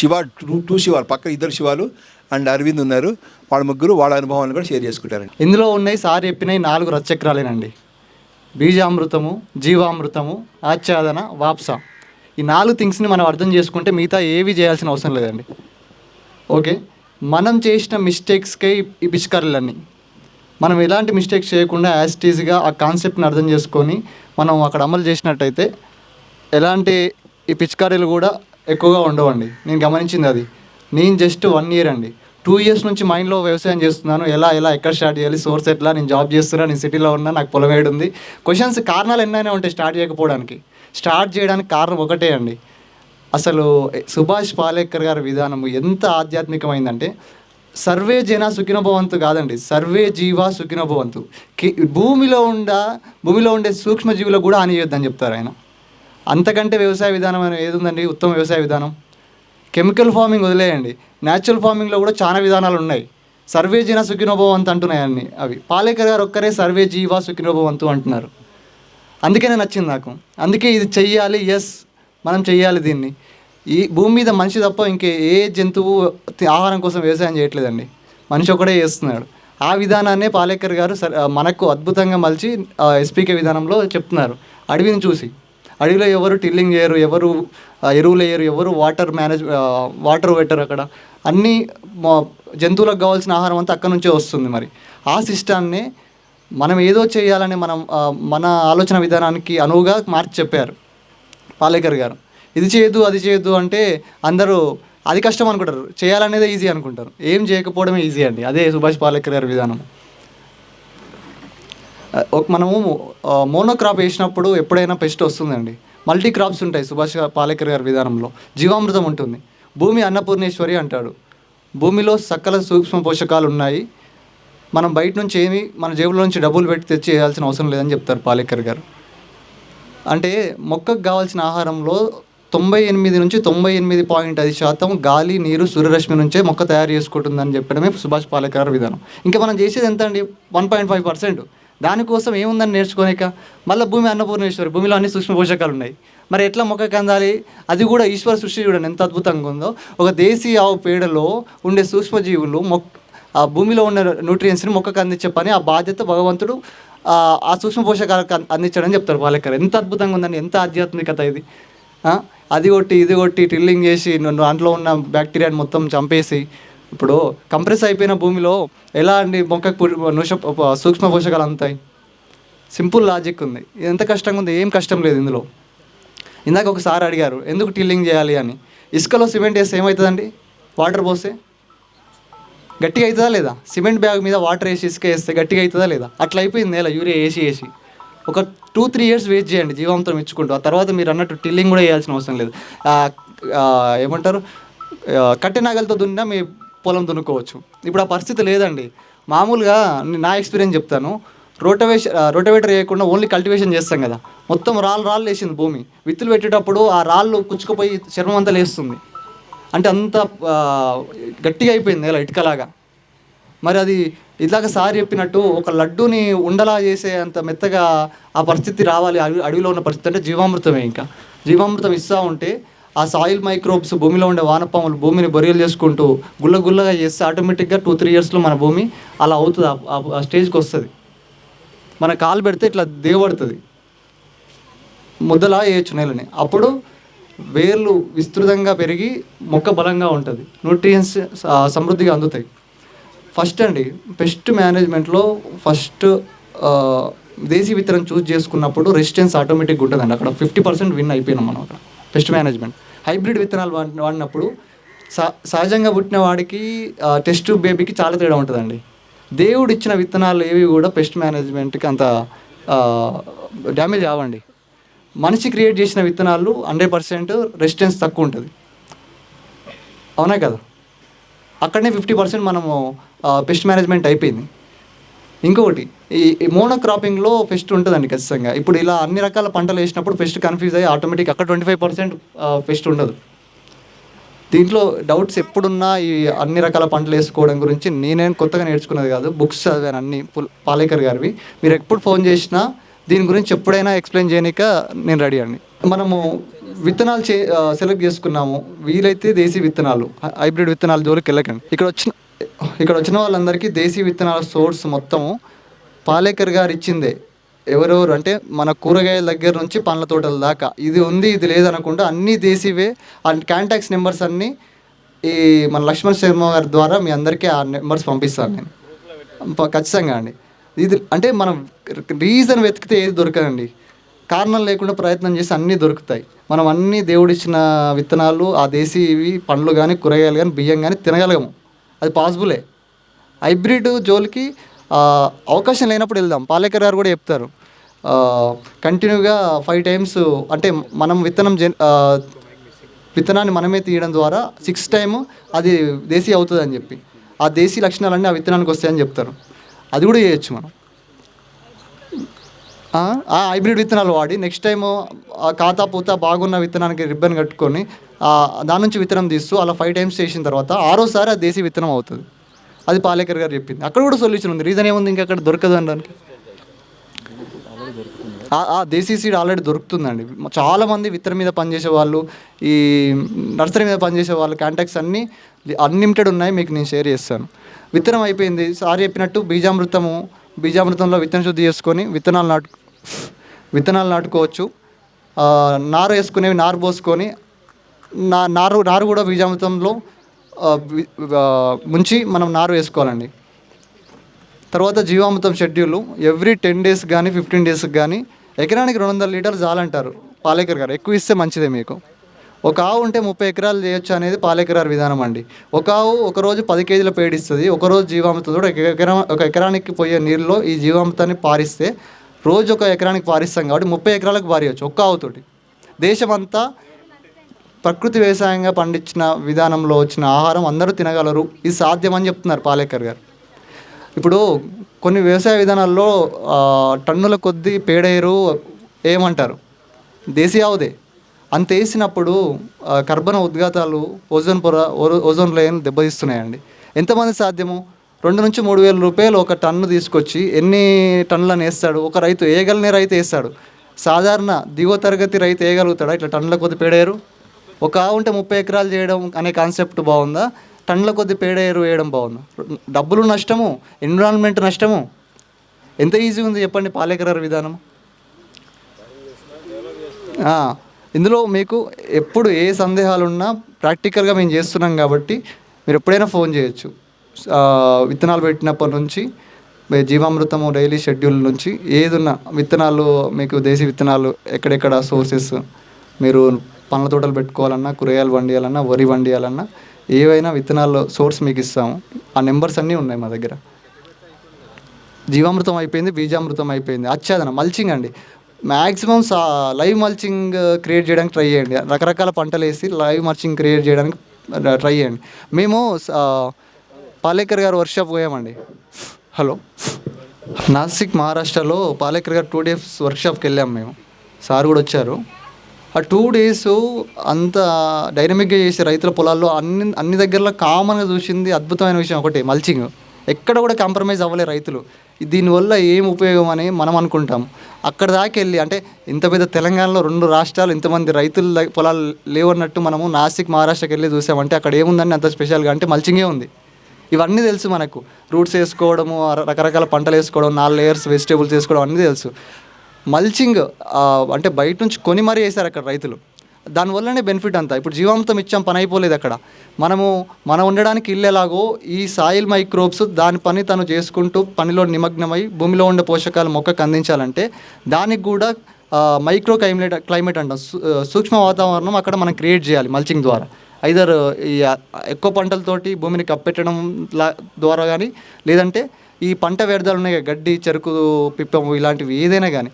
Shiva two two శివాలు పక్క ఇద్దరు శివాలు and Arvind ఉన్నారు. వాళ్ళ ముగ్గురు వాళ్ళ అనుభవాలను కూడా షేర్ చేసుకుంటారండి. ఇందులో ఉన్నాయి సార్ చెప్పినవి నాలుగు రచక్రాలేనండి బీజామృతము జీవామృతము ఆచ్ఛాదన వాప్స. ఈ నాలుగు థింగ్స్ని మనం అర్థం చేసుకుంటే మిగతా ఏవి చేయాల్సిన అవసరం లేదండి. ఓకే? మనం చేసిన మిస్టేక్స్కే ఈ- ఈ పిచికారులన్నీ. మనం ఎలాంటి మిస్టేక్స్ చేయకుండా యాజిటీస్గా ఆ కాన్సెప్ట్ని అర్థం చేసుకొని మనం అక్కడ అమలు చేసినట్టయితే ఎలాంటి ఈ పిచికారీలు కూడా ఎక్కువగా ఉండవండి. నేను గమనించింది అది. నేను జస్ట్ వన్ ఇయర్ అండి. టూ ఇయర్స్ నుంచి మైండ్లో వ్యవసాయం చేస్తున్నాను. ఎలా ఎలా ఎక్కడ స్టార్ట్ చేయాలి? సోర్స్ ఎట్లా? నేను జాబ్ చేస్తున్నా నేను సిటీలో ఉన్నా నాకు పొలం ఉంది క్వశ్చన్స్ కారణాలు ఎన్నైనా ఉంటాయి స్టార్ట్ చేయకపోవడానికి. స్టార్ట్ చేయడానికి కారణం ఒకటే అండి. అసలు సుభాష్ పాలేకర్ గారి విధానము ఎంత ఆధ్యాత్మికమైందంటే సర్వే జన సుఖినభవంతు కాదండి. సర్వే జీవ సుఖినభవంతు. కి- భూమిలో ఉండ భూమిలో ఉండే సూక్ష్మజీవులకు కూడా హానియొద్దని చెప్తారు ఆయన. అంతకంటే వ్యవసాయ విధానం అనేది ఏది ఉందండి ఉత్తమ వ్యవసాయ విధానం. కెమికల్ ఫార్మింగ్ వదిలేయండి. న్యాచురల్ ఫార్మింగ్లో కూడా చాలా విధానాలు ఉన్నాయి. సర్వే జీన సుఖినోభవంతు అంటున్నాయి అన్ని అవి. పాలేకర్ గారు ఒక్కరే సర్వే జీవ సుఖినోభవంతు అంటున్నారు. అందుకనే నచ్చింది నాకు. అందుకే ఇది చెయ్యాలి ఎస్ మనం చెయ్యాలి దీన్ని. ఈ భూమి మీద మనిషి తప్ప ఇంకే ఏ జంతువు ఆహారం కోసం వ్యవసాయం చేయట్లేదండి. మనిషి ఒకడే చేస్తున్నాడు. ఆ విధానాన్నే పాలేకర్ గారు సర్- మనకు అద్భుతంగా మలిచి ఎస్పీకే విధానంలో చెప్తున్నారు. అడవిని చూసి. అడవిలో ఎవరు టిల్లింగ్ చేయరు ఎవరు ఎరువులు వేయరు ఎవరు వాటర్ మేనేజ్ వాటర్ పెట్టరు అక్కడ. అన్నీ మా- జంతువులకు కావాల్సిన ఆహారం అంతా అక్కడ నుంచే వస్తుంది మరి. ఆ సిస్టాన్ని మనం ఏదో చేయాలని మనం మన ఆలోచన విధానానికి అనువుగా మార్చి చెప్పారు పాలేకర్ గారు. ఇది చేయదు అది చేయదు అంటే అందరూ అది కష్టం అనుకుంటారు. చేయాలనేదే ఈజీ అనుకుంటారు. ఏం చేయకపోవడమే ఈజీ అండి. అదే సుభాష్ పాలేకర్ గారి విధానం. మనము మోనోక్రాప్ వేసినప్పుడు ఎప్పుడైనా పెస్ట్ వస్తుందండి. మల్టీ క్రాప్స్ ఉంటాయి సుభాష్ పాలేకర్ గారి విధానంలో. జీవామృతం ఉంటుంది. భూమి అన్నపూర్ణేశ్వరి అంటాడు. భూమిలో సకల సూక్ష్మ పోషకాలు ఉన్నాయి. మనం బయట నుంచి ఏమి మన జేబులో నుంచి డబ్బులు పెట్టి తెచ్చి చేయాల్సిన అవసరం లేదని చెప్తారు పాలేకర్ గారు. అంటే మొక్కకు కావాల్సిన ఆహారంలో తొంభై ఎనిమిది నుంచి తొంభై ఎనిమిది పాయింట్ ఐదు శాతం గాలి నీరు సూర్యరశ్మి నుంచే మొక్క తయారు చేసుకుంటుందని చెప్పడమే సుభాష్ పాలేకర్ విధానం. ఇంకా మనం చేసేది ఎంత అండి? One point five percent. దానికోసం ఏముందని నేర్చుకోనిక మళ్ళీ భూమి అన్నపూర్ణేశ్వరి భూమిలో అన్ని సూక్ష్మ పోషకాలు ఉన్నాయి. మరి ఎట్లా మొక్కకి అందాలి అది కూడా ఈశ్వర సృష్టి చూడండి ఎంత అద్భుతంగా ఉందో. ఒక దేశీయ ఆవు పేడలో ఉండే సూక్ష్మజీవులు మొక్క ఆ భూమిలో ఉన్న న్యూట్రియంట్స్ని మొక్కకు అందించే పని ఆ బాధ్యత భగవంతుడు ఆ సూక్ష్మ పోషకాలకు అంద- అందించడని చెప్తారు పాలెక్కర్ ఎంత అద్భుతంగా ఉందండి ఎంత ఆధ్యాత్మికత ఇది. అది కొట్టి ఇది కొట్టి ట్రిల్లింగ్ చేసి నన్ను దాంట్లో ఉన్న బ్యాక్టీరియాని మొత్తం చంపేసి ఇప్పుడు కంప్రెస్ అయిపోయిన భూమిలో ఎలా అండి మొక్కకు నుష సూక్ష్మ పోషకాలు అందుతాయి? సింపుల్ లాజిక్ ఉంది. ఇది ఎంత కష్టంగా ఉంది? ఏం కష్టం లేదు ఇందులో. ఇందాక ఒకసారి అడిగారు ఎందుకు టిల్లింగ్ చేయాలి అని? ఇసుకలో సిమెంట్ వేస్తే ఏమవుతుందండి? వాటర్ పోస్తే? గట్టిగా అవుతుందా లేదా? సిమెంట్ బ్యాగ్ మీద వాటర్ వేసి ఇసుక వేస్తే గట్టిగా అవుతుందా లేదా? అట్లా అయిపోయింది నేల యూరియా వేసి వేసి. ఒక టూ త్రీ ఇయర్స్ వెయిట్ చేయండి జీవాంతం ఇచ్చుకుంటూ. ఆ తర్వాత మీరు అన్నట్టు టిల్లింగ్ కూడా వేయాల్సిన అవసరం లేదు. ఏమంటారు? కట్టె నాగలతో దున్నా మీ పొలం దున్నుకోవచ్చు. ఇప్పుడు ఆ పరిస్థితి లేదండి. మామూలుగా నా ఎక్స్పీరియన్స్ చెప్తాను. రోటవేషన్ రోటవేటర్ వేయకుండా ఓన్లీ కల్టివేషన్ చేస్తాం కదా. మొత్తం రాళ్ళు రాళ్ళు వేసింది భూమి. విత్తులు పెట్టేటప్పుడు ఆ రాళ్ళు కుచ్చుకుపోయి చర్మం అంతా లేస్తుంది. అంటే అంత గట్టిగా అయిపోయింది ఇలా ఇటుకలాగా. మరి అది ఇలాగ సార్ చెప్పినట్టు ఒక లడ్డూని ఉండలా చేసే అంత మెత్తగా ఆ పరిస్థితి రావాలి. అడవిలో ఉన్న పరిస్థితి అంటే జీవామృతమే ఇంకా. జీవామృతం ఇస్తూ ఉంటే ఆ సాయిల్ మైక్రోబ్స్ భూమిలో ఉండే వానపాములు భూమిని బొరియలు చేసుకుంటూ గుల్ల గుల్లగా చేస్తే ఆటోమేటిక్గా టూ త్రీ ఇయర్స్లో మన భూమి అలా అవుతుంది. ఆ- స్టేజ్కి వస్తుంది. మన కాలు పెడితే ఇట్లా దిగబడుతుంది. ముద్దలా వేయచ్చు నేలని. అప్పుడు వేర్లు విస్తృతంగా పెరిగి మొక్క బలంగా ఉంటుంది. న్యూట్రియన్స్ సమృద్ధిగా అందుతాయి. ఫస్ట్ అండి పెస్ట్ మేనేజ్మెంట్లో ఫస్ట్ దేశీ విత్తనం చూస్ చేసుకున్నప్పుడు రెసిస్టెన్స్ ఆటోమేటిక్గా ఉంటుందండి. అక్కడ ఫిఫ్టీ పర్సెంట్ విన్ అయిపోయినాం మనం అక్కడ. పెస్ట్ మేనేజ్మెంట్ హైబ్రిడ్ విత్తనాలు వాడినప్పుడు స- సహజంగా పుట్టిన వాడికి టెస్ట్ బేబీకి చాలా తేడా ఉంటుందండి. దేవుడు ఇచ్చిన విత్తనాలు ఏవి కూడా పెస్ట్ మేనేజ్మెంట్కి అంత డ్యామేజ్ అవ్వండి. మనిషి క్రియేట్ చేసిన విత్తనాలు హండ్రెడ్ పర్సెంట్ రెసిస్టెన్స్ తక్కువ ఉంటుంది. అవునా కదా? అక్కడనే ఫిఫ్టీ పర్సెంట్ మనము పెస్ట్ మేనేజ్మెంట్ అయిపోయింది. ఇంకొకటి ఈ మోనోక్రాపింగ్లో పెస్ట్ ఉంటుందండి ఖచ్చితంగా. ఇప్పుడు ఇలా అన్ని రకాల పంటలు వేసినప్పుడు పెస్ట్ కన్ఫ్యూజ్ అయ్యి ఆటోమేటిక్ అక్కడ ట్వంటీ ఫైవ్ పర్సెంట్ పెస్ట్ ఉండదు. దీంట్లో డౌట్స్ ఎప్పుడున్నా ఈ అన్ని రకాల పంటలు వేసుకోవడం గురించి నేనేం కొత్తగా నేర్చుకున్నది కాదు. బుక్స్ చదివాను అన్ని పుల్- పాలేకర్ గారివి. మీరు ఎప్పుడు ఫోన్ చేసినా దీని గురించి ఎప్పుడైనా ఎక్స్ప్లెయిన్ చేయనిక నేను రెడీ అండి. మనము విత్తనాలు చే సెలెక్ట్ చేసుకున్నాము. వీలైతే దేశీ విత్తనాలు హైబ్రిడ్ విత్తనాలు జోలికి వెళ్ళకండి ఇక్కడ వచ్చిన ఇక్కడ వచ్చిన వాళ్ళందరికీ దేశీ విత్తనాల సోర్స్ మొత్తము పాలేకర్ గారు ఇచ్చిందే. ఎవరెవరు? అంటే మన కూరగాయల దగ్గర నుంచి పండ్ల తోటల దాకా. ఇది ఉంది ఇది లేదనకుండా అన్నీ దేశీవే ఆ కాంటాక్ట్స్ నెంబర్స్ అన్నీ ఈ మన లక్ష్మణ్ శర్మ గారి ద్వారా మీ అందరికీ ఆ నెంబర్స్ పంపిస్తాను నేను. ఖచ్చితంగా అండి. ఇది అంటే మనం రీజన్ వెతికితే ఏది దొరకదండి. కారణం లేకుండా ప్రయత్నం చేసి అన్నీ దొరుకుతాయి. మనం అన్ని దేవుడిచ్చిన విత్తనాలు ఆ దేశీవి పండ్లు కానీ కూరగాయలు కానీ బియ్యం కానీ తినగలగము. అది పాసిబులే. హైబ్రిడ్ జోలికి అవకాశం లేనప్పుడు వెళ్దాం. పాలేకర్ గారు కూడా చెప్తారు. కంటిన్యూగా ఫైవ్ టైమ్స్ అంటే మనం విత్తనం జన్ విత్తనాన్ని మనమే తీయడం ద్వారా సిక్స్ టైము అది దేశీ అవుతుంది అని చెప్పి. ఆ దేశీ లక్షణాలన్నీ ఆ విత్తనానికి వస్తాయని చెప్తారు. అది కూడా చేయొచ్చు మనం. ఆ హైబ్రిడ్ విత్తనాలు వాడి నెక్స్ట్ టైం ఖాతా పూత బాగున్న విత్తనానికి రిబ్బన్ కట్టుకొని దాని నుంచి విత్తనం తీస్తూ అలా ఫైవ్ టైమ్స్ చేసిన తర్వాత ఆరోసారి ఆ దేశీ విత్తనం అవుతుంది. అది పాలేకర్ గారు చెప్పింది. అక్కడ కూడా సొల్యూషన్ ఉంది. రీజన్ ఏముంది? ఇంకా అక్కడ దొరకదు అనడానికి. దేశీ సీడ్ ఆల్రెడీ దొరుకుతుందండి. చాలామంది విత్తనం మీద పనిచేసే వాళ్ళు ఈ నర్సరీ మీద పనిచేసే వాళ్ళు కాంటాక్ట్స్ అన్నీ అన్లిమిటెడ్ ఉన్నాయి. మీకు నేను షేర్ చేస్తాను. విత్తనం అయిపోయింది. సార్ చెప్పినట్టు బీజామృతము బీజామృతంలో విత్తన శుద్ధి చేసుకొని విత్తనాలు నాటు విత్తనాలు నాటుకోవచ్చు. నారు వేసుకునేవి నారు పోసుకొని నా నారు నారు కూడా బీజామృతంలో ముంచి మనం నారు వేసుకోవాలండి. తర్వాత జీవామృతం షెడ్యూల్ ఎవ్రీ టెన్ డేస్ కానీ ఫిఫ్టీన్ డేస్ కానీ ఎకరానికి రెండు వందల లీటర్లు చాలంటారు పాలేకర్ గారు. ఎక్కువ ఇస్తే మంచిదే మీకు. ఒక ఆవు ఉంటే ముప్పై ఎకరాలు చేయొచ్చు అనేది పాలేకరారు విధానం అండి. ఒక ఆవు ఒక రోజు పది కేజీల పేడిస్తుంది ఒకరోజు ఒక రోజు జీవామృతం కూడా ఒక ఎకరా ఒక ఎకరానికి పోయే నీళ్ళలో ఈ జీవామృతాన్ని పారిస్తే రోజు ఒక ఎకరానికి పారిస్తాం కాబట్టి ముప్పై ఎకరాలకు పారియవచ్చు ఒక్క ఆవుతోటి దేశమంతా ప్రకృతి వ్యవసాయంగా పండించిన విధానంలో వచ్చిన ఆహారం అందరూ తినగలరు. ఇది సాధ్యమని చెప్తున్నారు పాలేకర్ గారు. ఇప్పుడు కొన్ని వ్యవసాయ విధానాల్లో టన్నుల కొద్దీ పేడేరు ఏమంటారు? దేశీ ఆవుదే. అంత వేసినప్పుడు కర్బన ఉద్గాతాలు ఓజోన్ పొర ఓజోన్ లేయర్ దెబ్బతీస్తున్నాయండి. ఎంతమంది సాధ్యము? రెండు నుంచి మూడు వేల రూపాయలు ఒక టన్ను తీసుకొచ్చి ఎన్ని టన్నులను వేస్తాడు? ఒక రైతు ఏగలనే రైతు వేస్తాడు. సాధారణ దిగువ తరగతి రైతు వేయగలుగుతాడా ఇట్లా టన్నుల కొద్ది పేడేరు? ఒక ఆవు ఉంటే ముప్పై ఎకరాలు చేయడం అనే కాన్సెప్ట్ బాగుందా? టన్నుల కొద్ది పేడ ఎరువు వేయడం బాగుందా? డబ్బులు నష్టము ఎన్విరాన్మెంట్ నష్టము. ఎంత ఈజీ ఉంది చెప్పండి పాలేకరారు విధానం? ఇందులో మీకు ఎప్పుడు ఏ సందేహాలు ఉన్నా ప్రాక్టికల్గా మేము చేస్తున్నాం కాబట్టి మీరు ఎప్పుడైనా ఫోన్ చేయొచ్చు. విత్తనాలు పెట్టినప్పటి నుంచి మీ జీవామృతము డైలీ షెడ్యూల్ నుంచి ఏదున్నా విత్తనాలు మీకు దేశీ విత్తనాలు ఎక్కడెక్కడ సోర్సెస్ మీరు పండ్ల తోటలు పెట్టుకోవాలన్నా కూరగాయలు వండియాలన్నా వరి వండియాలన్నా ఏవైనా విత్తనాలు సోర్స్ మీకు ఇస్తాము. ఆ నెంబర్స్ అన్నీ ఉన్నాయి మా దగ్గర. జీవామృతం అయిపోయింది బీజామృతం అయిపోయింది. అచ్చాదన మల్చింగ్ అండి. మ్యాక్సిమం సా లైవ్ మల్చింగ్ క్రియేట్ చేయడానికి ట్రై చేయండి. రకరకాల పంటలు వేసి లైవ్ మల్చింగ్ క్రియేట్ చేయడానికి uh, ట్రై చేయండి. మేము పాలేకర్ గారు వర్క్షాప్ పోయామండి. హలో నాసిక్ మహారాష్ట్రలో పాలేకర్ గారు టూ డేస్ వర్క్షాప్కి వెళ్ళాము మేము. సార్ కూడా వచ్చారు. ఆ టూ డేస్ అంత డైనమిక్గా చేసే రైతుల పొలాల్లో అన్ని అన్ని దగ్గరలో కామన్గా చూసింది అద్భుతమైన విషయం ఒకటి మల్చింగ్ ఎక్కడ కూడా కాంప్రమైజ్ అవ్వలే రైతులు. దీనివల్ల ఏం ఉపయోగం అని మనం అనుకుంటాం. అక్కడ దాకా వెళ్ళి అంటే ఇంత పెద్ద తెలంగాణలో రెండు రాష్ట్రాలు ఇంతమంది రైతుల పొలాలు లేవన్నట్టు మనము నాసిక్ మహారాష్ట్రకి వెళ్ళి చూసామంటే అక్కడ ఏముందని అంత స్పెషల్గా అంటే మల్చింగే ఉంది. ఇవన్నీ తెలుసు మనకు. రూట్స్ వేసుకోవడము రకరకాల పంటలు వేసుకోవడం నాలుగు లేయర్స్ వెజిటేబుల్స్ వేసుకోవడం అన్నీ తెలుసు. మల్చింగ్ అంటే బయట నుంచి కొని మరీ వేశారు అక్కడ రైతులు. దానివల్లనే బెనిఫిట్ అంతా. ఇప్పుడు జీవామృతం ఇచ్చాం పని అయిపోలేదు అక్కడ. మనము మనం ఉండడానికి ఇల్లు ఎలాగో ఈ సాయిల్ మైక్రోబ్స్ దాని పని తను చేసుకుంటూ పనిలో నిమగ్నమై భూమిలో ఉండే పోషకాలు మొక్కకు అందించాలంటే దానికి కూడా మైక్రో క్లైమేట్ క్లైమేట్ అంటాం. సూ- సూక్ష్మ వాతావరణం అక్కడ మనం క్రియేట్ చేయాలి మల్చింగ్ ద్వారా. ఐదర్ ఈ ఎక్కువ పంటలతోటి భూమిని కప్పెట్టడం లా- ద్వారా కానీ లేదంటే ఈ పంట వ్యర్థాలు ఉన్నాయి గడ్డి చెరుకు పిప్పము ఇలాంటివి ఏదైనా కానీ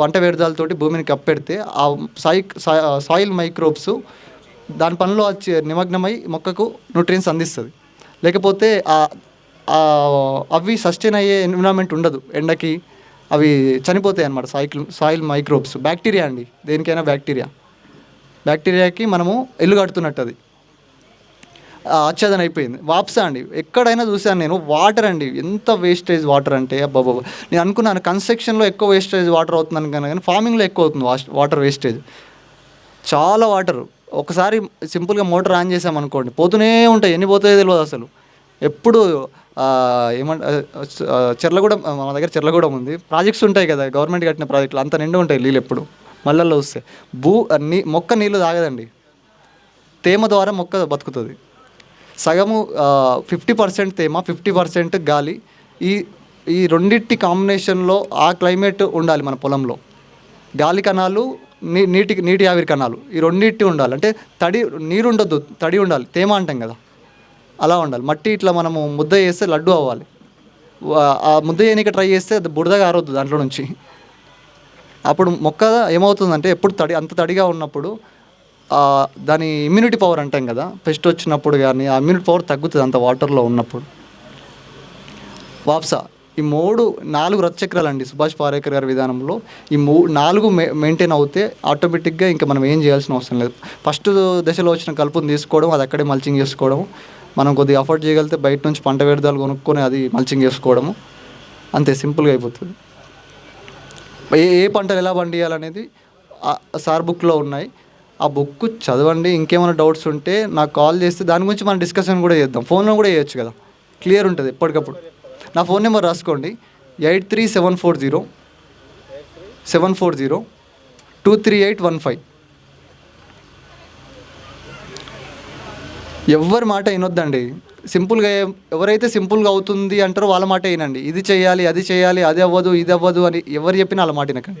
పంట వ్యర్థాలతోటి భూమిని కప్పెడితే ఆ సాయి సాయిల్ మైక్రోబ్స్ దాని పనిలో వచ్చే నిమగ్నమై మొక్కకు న్యూట్రియన్స్ అందిస్తుంది. లేకపోతే అవి సస్టైన్ అయ్యే ఎన్విరాన్మెంట్ ఉండదు. ఎండకి అవి చనిపోతాయి అన్నమాట. Soil soil microbes. బ్యాక్టీరియా అండి. దేనికైనా బ్యాక్టీరియా. బ్యాక్టీరియాకి మనము ఎల్లు కడుతున్నట్టు అది ఆచ్ఛాదన అయిపోయింది. వాప్సా అండి. ఎక్కడైనా చూశాను నేను. వాటర్ అండి. ఎంత వేస్టేజ్ వాటర్ అంటే అబ్బాబా నేను అనుకున్నాను కన్స్ట్రక్షన్లో ఎక్కువ వేస్టేజ్ వాటర్ అవుతుందని కానీ ఫార్మింగ్లో ఎక్కువ అవుతుంది వాటర్ వేస్టేజ్ చాలా వాటర్ ఒకసారి సింపుల్గా మోటార్ ఆన్ చేసామనుకోండి పోతూనే ఉంటాయి. ఎన్ని పోతాయో తెలియదు అసలు. ఎప్పుడు ఏమంట ఆ, చెర్లగూడెం మా దగ్గర చెర్లగూడెం ఉంది. ప్రాజెక్ట్స్ ఉంటాయి కదా. గవర్నమెంట్ కట్టిన ప్రాజెక్టులు అంత నిండు ఉంటాయి నీళ్ళు ఎప్పుడు. మళ్ళల్లో వస్తే భూ నీ మొక్క నీళ్ళు తాగదండి. తేమ ద్వారా మొక్క బతుకుతుంది. సగము ఫిఫ్టీ పర్సెంట్ తేమ ఫిఫ్టీ పర్సెంట్ గాలి. ఈ ఈ రెండింటి కాంబినేషన్లో ఆ క్లైమేట్ ఉండాలి మన పొలంలో. గాలి కణాలు నీ నీటి నీటి ఆవిరి కణాలు ఈ రెండింటి ఉండాలి. అంటే తడి నీరు ఉండొద్దు తడి ఉండాలి తేమ అంటాం కదా. అలా ఉండాలి. మట్టి ఇట్లా మనము ముద్ద చేస్తే లడ్డు అవ్వాలి. ఆ ముద్ద చేయడానికి ట్రై చేస్తే అది బురదగా ఆరొద్దు దాంట్లో నుంచి. అప్పుడు మొక్క ఏమవుతుందంటే ఎప్పుడు తడి అంత తడిగా ఉన్నప్పుడు దాని ఇమ్యూనిటీ పవర్ అంటాం కదా పెస్ట్ వచ్చినప్పుడు కానీ ఆ ఇమ్యూనిటీ పవర్ తగ్గుతుంది అంత వాటర్లో ఉన్నప్పుడు. వాప్సా ఈ మూడు నాలుగు రథచక్రాలు అండి సుభాష్ పారేకర్ గారి విధానంలో. ఈ మూ నాలుగు మె మెయింటైన్ అవుతే ఆటోమేటిక్గా ఇంకా మనం ఏం చేయాల్సిన అవసరం లేదు. ఫస్ట్ దశలో వచ్చిన కలుపుని తీసుకోవడం అది అక్కడే మల్చింగ్ చేసుకోవడం మనం కొద్దిగా అఫోర్డ్ చేయగలిగితే బయట నుంచి పంట వ్యర్థాలు కొనుక్కొని అది మల్చింగ్ చేసుకోవడము అంతే సింపుల్గా అయిపోతుంది. ఏ ఏ పంటలు ఎలా పండియాలనేది సార్ బుక్లో ఉన్నాయి. ఆ బుక్ చదవండి ఇంకేమైనా డౌట్స్ ఉంటే నాకు కాల్ చేస్తే దాని గురించి మనం డిస్కషన్ కూడా చేద్దాం. ఫోన్లో కూడా చేయొచ్చు కదా. క్లియర్ ఉంటుంది ఎప్పటికప్పుడు. నా ఫోన్ నెంబర్ రాసుకోండి. Eight three seven four zero seven four zero two three eight one five. ఎవరి మాట వినొద్దండి. సింపుల్గా ఎవరైతే సింపుల్గా అవుతుంది అంటారో వాళ్ళ మాట వినండి. ఇది చేయాలి అది చేయాలి అది అవ్వదు ఇది అవ్వదు అని ఎవరు చెప్పినా వాళ్ళ మాట వినకండి.